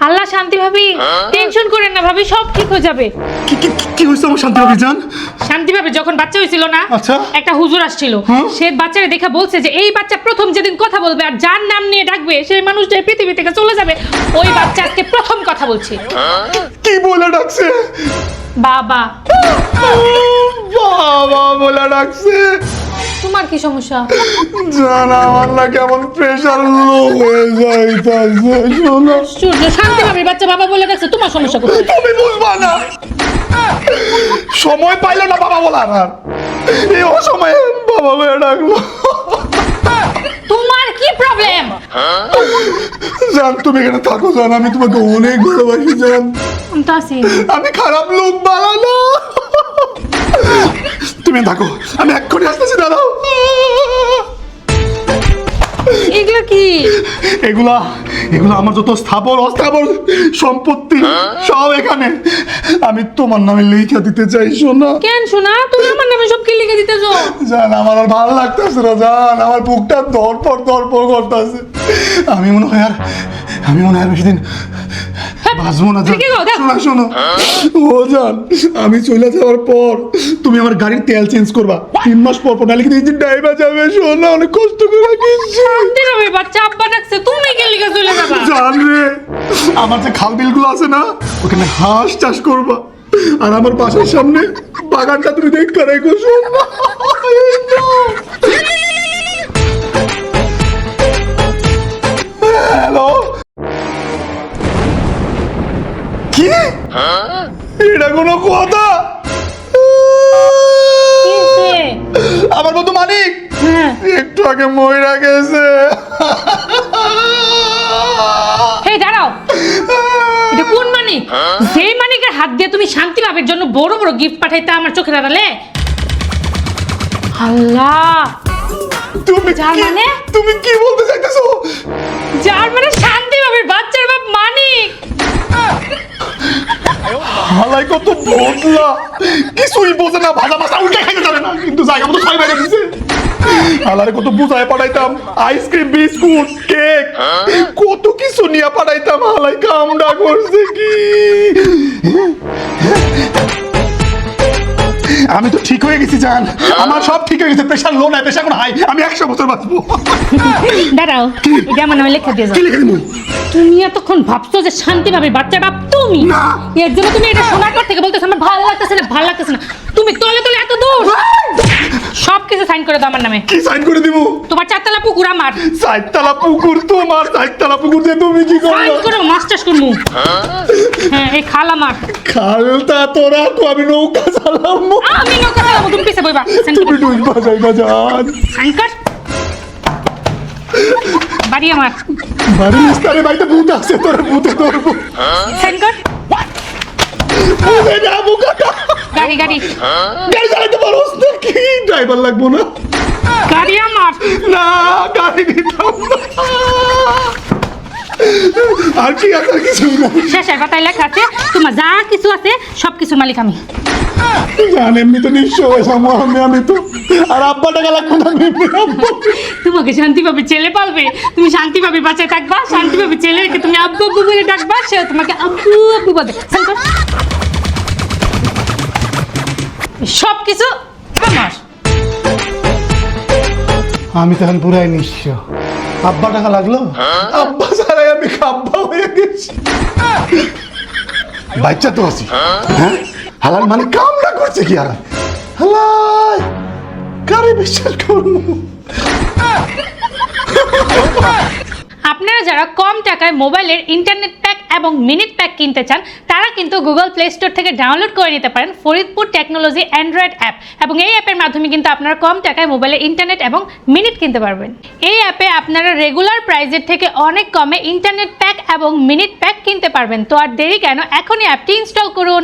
আল্লাহ শান্তি ভাবি। টেনশন করেন না ভাবি সব ঠিক হয়ে যাবে। কি কি কি- কি হয়েছে আমার শান্তি ভাবি জান? শান্তি ভাবি যখন বাচ্চা হয়েছিল না আচ্ছা। একটা হুজুর আসছিল। হ্যাঁ? সে বাচ্চারা দেখে বলছে যে এই বাচ্চা প্রথম যেদিন কথা বলবে আর যার নাম নিয়ে ডাকবে সেই মানুষটা এই পৃথিবী থেকে চলে যাবে। ওই বাচ্চা আজকে প্রথম কথা বলছে। কি বলে ডাকছে? বাবা। বাবা বলে ডাকছে। তোমার কি সমস্যা? জান আমার না কেমন প্রেশার লো হয়ে যাইতাছে শোনো। আশ্চর্য শান্তি ভাবি বাচ্চা বাবা বলে ডাকছে তোমার সমস্যা কোথায়? তুমি বুঝবা না। সময় পাইলো না বাবা বলার আর। এই অসময়ে বাবা বলে ডাকলো। তোমার কি প্রবলেম জান তুমি এখানে থাকো জান আমি তোমাকে অনেক ভালোবাসি জান। আমি খারাপ লোক বানানো তুমি থাকো। আমি এক্ষুনি আসতেছি দাঁড়াও। এগুলো কি? এগুলা এগুলা আমার যত স্থাবর অস্থাবর সম্পত্তি সব এখানে। আমি তোমার নামে লিখে দিতে চাই শোনা কেন শোনা তুমি আমার নামে সব কি লিখে দিতেছো? জান আমার আর ভালো লাগতেছে না জান। আমার বুকটা ধরপর ধরপর করতেছে। আমি মনে হয় আর আমি মনে হয় বেশি দিন বাঁচবো না। শোনো শোনো। ও জান আমি চলে যাওয়ার পর তুমি আমার গাড়ির তেল চেঞ্জ করবা। তিন মাস পর পর নাহলে কিন্তু ইঞ্জিন ড্রাইভার যাবে শোনো অনেক কষ্ট করে বাচ্চা আব্বা ডাকছে তুমি কি লিখে চলে যাবা? জান রে আমার যে খাল বিলগুলো আছে না ওখানে হাঁস চাষ করবা। আর আমার বাসার সামনে বাগানটা তুমি দেখ করে হ্যালো? কি? এটা কোনো কথা? আমার বন্ধু মানিক হ্যাঁ। একটু আগে ময়রা গেছে। মানিক যেই মানিকের হাত দিয়ে তুমি শান্তি ভাবের জন্য বড় বড় গিফট পাঠাইতে আমার চোখে দাঁড়ালে আল্লাহ! তুমি যার মানে? তুমি কি বলতে চাইতেছো? যার মানে শান্তি ভাবের বাচ্চার বাপ মানিক। হালাই কত বদলা। কিছুই বোঝে না ভাজা মাছা উল্টে খাইতে জানে না কিন্তু জায়গা মতো ছয় বাইরে দিছে। হালারে কত বুঝায় পাঠাইতাম। Ice cream biscuit cake. কত কিছু নিয়ে পাঠাইতাম হালাই কামড়া করছে কি? আমি তো ঠিক হয়ে গেছি জান। আমার সব ঠিক হয়ে গেছে প্রেশার লো নাই প্রেশার কোন হাই। আমি একশো বছর বাঁচবো। দাঁড়াও এটা আমার নামে লিখে দিয়ে যাও কি লিখে দিব? তুমি এতক্ষণ ভাবছ যে শান্তি ভাবে বাচ্চার বাপ তুমি? এর জন্য তুমি এটা শোনার পর থেকে বলতেছো আমার ভালো লাগতেছে না ভালো লাগতেছে না। তুমি তলে তলে এত দূর সব কিছু সাইন করে দাও আমার নামে। কি সাইন করে দিব? তোমার চারতলা পুকুর আমার। সাইতলা পুকুর তোমার সাইতলা পুকুর যে তুমি কি করবে সাইন করো মাস্টার্স করব। হ্যাঁ এই খাল আমার। খালটা তোরা কো আমি নৌকা চালাবো। আমি নৌকা চালাবো তুমি পিছে বইবা তুমি ডুব বাজাই বাজান। সাইন কর। বাড়ি আমার। বাড়ি ইস্তারে বাড়িতে ভূত আছে তোর ভূতে ধরবো। সাইন কর। ভূতে যাব কাকা গাড়ি গাড়ি। গাড়ি চালাতে পারোস না। কি ড্রাইভার লাগবো না? গাড়ি আমার। না গাড়ি নিতাম আর কি আছে আর কিছুই না শেষের কথায় লেখা আছে তোমার যা কিছু আছে সব কিছুর মালিক আমি। জান এমনি তো নিঃস্ব হয়েছে আমি আমি তো। আর আব্বা টাকা লাগবে না তোমাকে শান্তি পাবে ছেলে পালবে। তুমি শান্তি পাবে বাঁচায় থাকবা শান্তি পাবে ছেলেকে তুমি আব্বু আব্বু বলে ডাকবা সে তোমাকে আব্বু আব্বু বলবে সব কিছু আমার আমি তখন পুরাই নিঃস্ব আব্বা টাকা লাগল? আব্বা ছাড়াই আমি খাব্বা হয়ে গেছি। বাচ্চা তো আছি। হ্যাঁ? হালাল মানে কামনা করছে কি আর? হালাই কারে বিশ্বাস করব? আপনারা যারা কম টাকায় মোবাইলের ইন্টারনেট এবং মিনিট প্যাক কিনতে চান, তারা কিন্তু গুগল প্লে স্টোর থেকে ডাউনলোড করে নিতে পারেন ফরিদপুর টেকনোলজি অ্যান্ড্রয়েড অ্যাপ এবং এই অ্যাপের মাধ্যমে কিন্তু আপনারা কম টাকায় মোবাইলে ইন্টারনেট এবং মিনিট কিনতে পারবেন। এই অ্যাপে আপনারা রেগুলার প্রাইজের থেকে অনেক কমে ইন্টারনেট প্যাক এবং মিনিট প্যাক কিনতে পারবেন। তো আর দেরি কেন, এখনই অ্যাপটি ইনস্টল করুন।